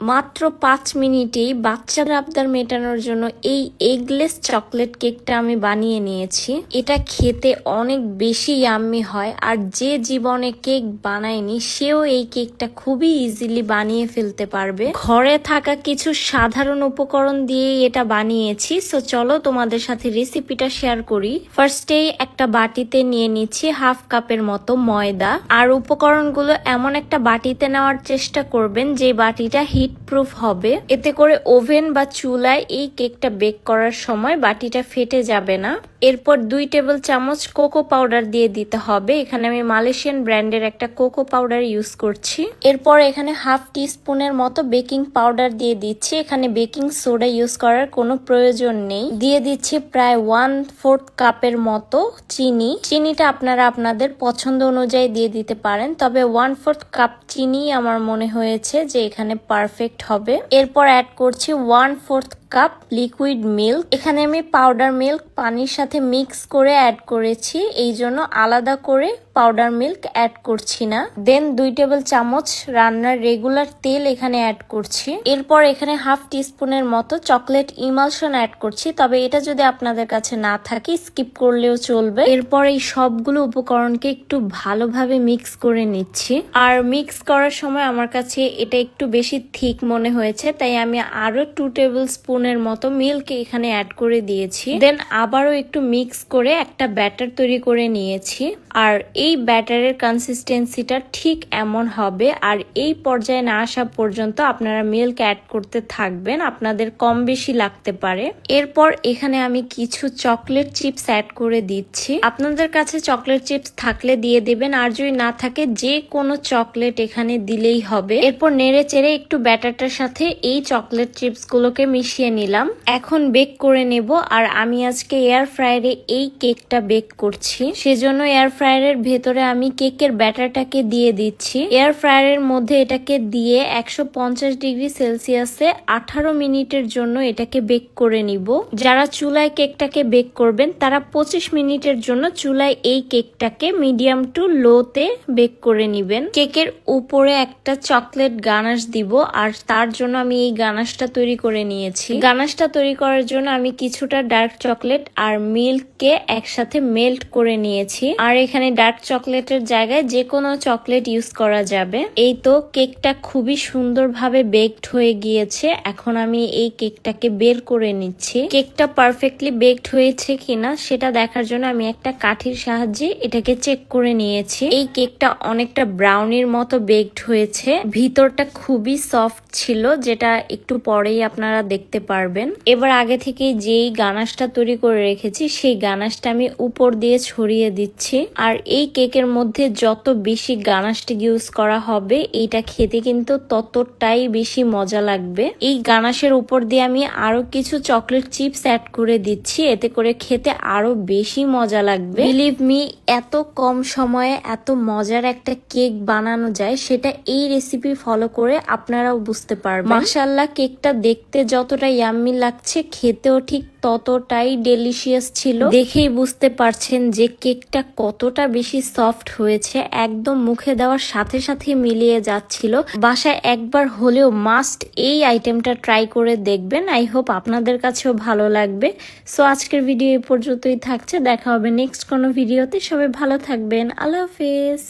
মাত্র পাঁচ মিনিটেই বাচ্চার আবদার মেটানোর জন্য এই এগলেস চকলেট কেকটা আমি বানিয়ে নিয়েছি। এটা খেতে অনেক বেশি ইয়াম্মি হয় আর যে জীবনে কেক বানায়নি, সেও এই কেকটা খুবই ইজিলি বানিয়ে ফেলতে পারবে। ঘরে থাকা কিছু সাধারণ উপকরণ দিয়ে এটা বানিয়েছি। সো চলো তোমাদের সাথে রেসিপিটা শেয়ার করি। ফার্স্টেই একটা বাটিতে নিয়ে নিচ্ছি হাফ কাপের মতো ময়দা। আর উপকরণগুলো এমন একটা বাটিতে নেওয়ার চেষ্টা করবেন যে বাটিটা হিট প্রুফ হবে। এতে করে ওভেন বা চুলায় এই কেকটা বেক করার সময় বাটিটা ফেটে যাবে না। এরপর দুই টেবিল চামচ কোকো পাউডার দিয়ে দিতে হবে। এখানে আমি মালয়েশিয়ান ব্র্যান্ডের একটা কোকো পাউডার ইউজ করছি। এরপর এখানে হাফ টি স্পুনের মতো বেকিং পাউডার দিয়ে দিচ্ছি। এখানে বেকিং সোডা ইউজ করার কোনো প্রয়োজন নেই। দিয়ে দিচ্ছি প্রায় ওয়ান ফোর্থ কাপের মতো চিনি। চিনিটা আপনারা আপনাদের পছন্দ অনুযায়ী দিয়ে দিতে পারেন। তবে ওয়ান ফোর্থ কাপ চিনি আমার মনে হয়েছে যে এখানে পারফেক্ট হবে। এরপর অ্যাড করছি one fourth cup liquid milk এখানে আমি পাউডার মিল্ক পানির সাথে মিক্স করে অ্যাড করেছি। এই জন্য আলাদা করে পাউডার মিল্ক অ্যাড করছি না। দেন দুই টেবিল চামচ রান্নার রেগুলার তেল এখানে অ্যাড করছি। এরপর এখানে হাফ টিস্পুনের মতো চকলেট ইমালশন অ্যাড করছি। তবে এটা যদি আপনাদের কাছে না থাকে স্কিপ করলেও চলবে। এরপর এই সবগুলো উপকরণকে একটু ভালোভাবে মিক্স করে নিচ্ছি। আর মিক্স করার সময় আমার কাছে এটা একটু বেশি থিক মনে হয়েছে, তাই আমি আরও টু টেবিল স্পুনের মতো মিল্ক এখানে অ্যাড করে দিয়েছি। দেন আবারও একটু মিক্স করে একটা ব্যাটার তৈরি করে নিয়েছি। আর এই ব্যাটারের কনসিস্টেন্সিটা ঠিক এমন হবে। আর এই পর্যায়ে না আসা পর্যন্ত আপনারা মিল্ক অ্যাড করতে থাকবেন। আপনাদের কম বেশি লাগতে পারে। এরপর এখানে আমি কিছু চকলেট চিপস অ্যাড করে দিচ্ছি। আপনাদের কাছে চকলেট চিপস থাকলে দিয়ে দেবেন। আর যদি না থাকে, যে কোনো চকলেট এখানে দিলেই হবে। এরপর নেড়ে চেড়ে একটু ব্যাটারটার সাথে এই চকলেট চিপস গুলোকে মিশিয়ে নিলাম। এখন বেক করে নেব। আর আমি আজকে এয়ার ফ্রায়ারে এই কেকটা বেক করছি। সেজন্য এয়ার ফ্রায়ারের ভেতরে আমি কেকের ব্যাটারটাকে দিয়ে দিচ্ছি। এয়ার ফ্রায়ারের মধ্যে এটাকে দিয়ে একশো পঞ্চাশ ডিগ্রি সেলসিয়াসে আঠারো মিনিটের জন্য এটাকে বেক করে নিব। যারা চুলায় কেকটাকে বেক করবেন, তারা পঁচিশ মিনিটের জন্য চুলায় এই কেকটাকে মিডিয়াম টু লোতে বেক করে নিবেন। কেকের উপরে একটা চকলেট গানাশ দিব, আর তার জন্য আমি এই গানাশটা তৈরি করে নিয়েছি। গানাশটা তৈরি করার জন্য আমি কিছুটা ডার্ক চকলেট আর মিল্ককে একসাথে মেল্ট করে নিয়েছি। আর এখানে ডার্ক চকলেটের জায়গায় যে কোনো চকলেট ইউজ করা যাবে। এই তো কেকটা খুবই সুন্দরভাবে বেকড হয়ে গিয়েছে। এখন আমি এই কেকটাকে বের করে নিচ্ছি। কেকটা পারফেক্টলি বেকড হয়েছে কিনা সেটা দেখার জন্য আমি একটা কাঠির সাহায্যে এটাকে চেক করে নিয়েছি। এই কেকটা অনেকটা ব্রাউনির মতো বেকড হয়েছে। ভিতরটা খুবই সফট ছিল, যেটা একটু পরেই আপনারা দেখতে পারবেন। এবার আগে থেকে যেই গানাশটা তৈরি করে রেখেছি, সেই গানাশটা আমি উপর দিয়ে ছড়িয়ে দিচ্ছি। আর এই কেকের মধ্যে যত বেশি গানাশটি ইউজ করা হবে, এইটা খেতে কিন্তু ততটাই বেশি মজা লাগবে। এই গানাশের উপর দিয়ে আমি আরও কিছু চকলেট চিপস অ্যাড করে দিচ্ছি, এতে করে খেতে আরও বেশি মজা লাগবে। বিলিভ মি, এত কম সময়ে এত মজার একটা কেক বানানো যায়, সেটা এই রেসিপি ফলো করে আপনারাও বুঝতে পারবেন। মাসাল্লাহ কেকটা দেখতে যতটা ইয়াম্মি লাগছে, খেতেও ঠিক ততটাই ডেলিশিয়াস ছিল। দেখেই বুঝতে পারছেন যে কেকটা কতটা বেশি সফট হয়েছে, একদম মুখে দেওয়ার সাথে সাথে মিলিয়ে যাচ্ছিল। বাসায় একবার হলেও মাস্ট এই আইটেমটা ট্রাই করে দেখবেন। আই হোপ আপনাদের কাছেও ভালো লাগবে। সো আজকের ভিডিও এই পর্যন্তই থাকছে। দেখা হবে নেক্সট কোনো ভিডিওতে সবাই ভালো থাকবেন। আল্লাহ হাফেজ।